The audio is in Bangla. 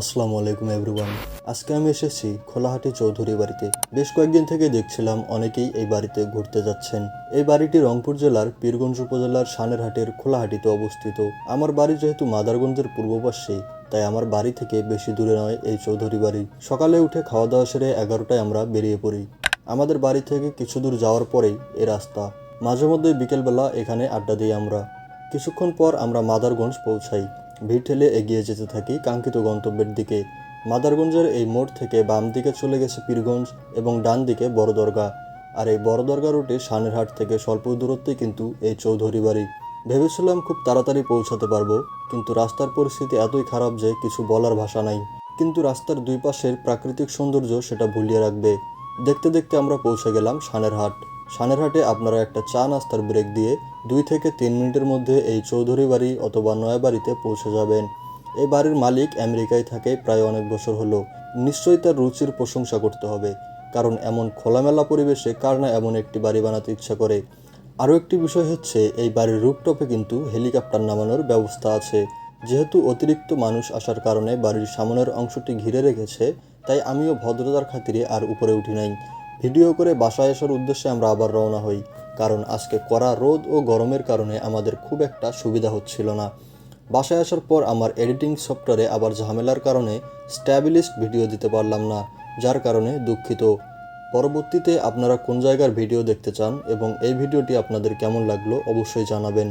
আসসালামু আলাইকুম এভরিওয়ান আজকে আমি এসেছি খোলাহাটি চৌধুরী বাড়িতে। বেশ কয়েকদিন থেকে দেখছিলাম অনেকেই এই বাড়িতে ঘুরতে যাচ্ছেন। এই বাড়িটি রংপুর জেলার পীরগঞ্জ উপজেলার সানেরহাটের খোলাহাটিতে অবস্থিত। আমার বাড়ি যেহেতু মাদারগঞ্জের পূর্ব পাশে তাই আমার বাড়ি থেকে বেশি দূরে নয় এই চৌধুরী বাড়ি। সকালে উঠে খাওয়া দাওয়া সেরে এগারোটায় আমরা বেরিয়ে পড়ি। আমাদের বাড়ি থেকে কিছু দূর যাওয়ার পরেই এ রাস্তা। মাঝে মধ্যে বিকেলবেলা এখানে আড্ডা দিই আমরা। কিছুক্ষণ পর আমরা মাদারগঞ্জ পৌঁছাই। ভিড় ঠেলে এগিয়ে যেতে থাকি কাঙ্ক্ষিত গন্তব্যের দিকে। মাদারগঞ্জের এই মোড় থেকে বাম দিকে চলে গেছে পীরগঞ্জ এবং ডান দিকে বড় দরগা। আর এই বড় দরগা রুটে সানেরহাট থেকে স্বল্প দূরত্বে কিন্তু এই চৌধুরী বাড়ি। ভেবেছিলাম খুব তাড়াতাড়ি পৌঁছাতে পারব, কিন্তু রাস্তার পরিস্থিতি এতই খারাপ যে কিছু বলার ভাষা নাই। কিন্তু রাস্তার দুই পাশের প্রাকৃতিক সৌন্দর্য সেটা ভুলিয়ে রাখবে। দেখতে দেখতে আমরা পৌঁছে গেলাম সানেরহাট সানেরহাটে আপনারা একটা চা নাস্তার ব্রেক দিয়ে দুই থেকে তিন মিনিটের মধ্যে এই চৌধুরী বাড়ি অথবা নয়া বাড়িতে পৌঁছে যাবেন। এই বাড়ির মালিক আমেরিকায় থাকে প্রায় অনেক বছর হলো। নিশ্চয়ই তার রুচির প্রশংসা করতে হবে, কারণ এমন খোলামেলা পরিবেশে কার না এমন একটি বাড়ি বানাতে ইচ্ছা করে। আরও একটি বিষয় হচ্ছে, এই বাড়ির রুপটপে কিন্তু হেলিকপ্টার নামানোর ব্যবস্থা আছে। যেহেতু অতিরিক্ত মানুষ আসার কারণে বাড়ির সামনের অংশটি ঘিরে রেখেছে, তাই আমিও ভদ্রতার খাতিরে আর উপরে উঠি নাই। ভিডিও করে বাসায় আসার উদ্দেশ্যে আমরা আবার রওনা হই, কারণ আজকে কড়া রোদ ও গরমের কারণে আমাদের খুব একটা সুবিধা হচ্ছিল না। বাসায় আসার পর আমার এডিটিং সফটওয়্যারে আবার ঝামেলার কারণে স্ট্যাবিলিস্ট ভিডিও দিতে পারলাম না, যার কারণে দুঃখিত। পরবর্তীতে আপনারা কোন জায়গার ভিডিও দেখতে চান এবং এই ভিডিওটি আপনাদের কেমন লাগল অবশ্যই জানাবেন।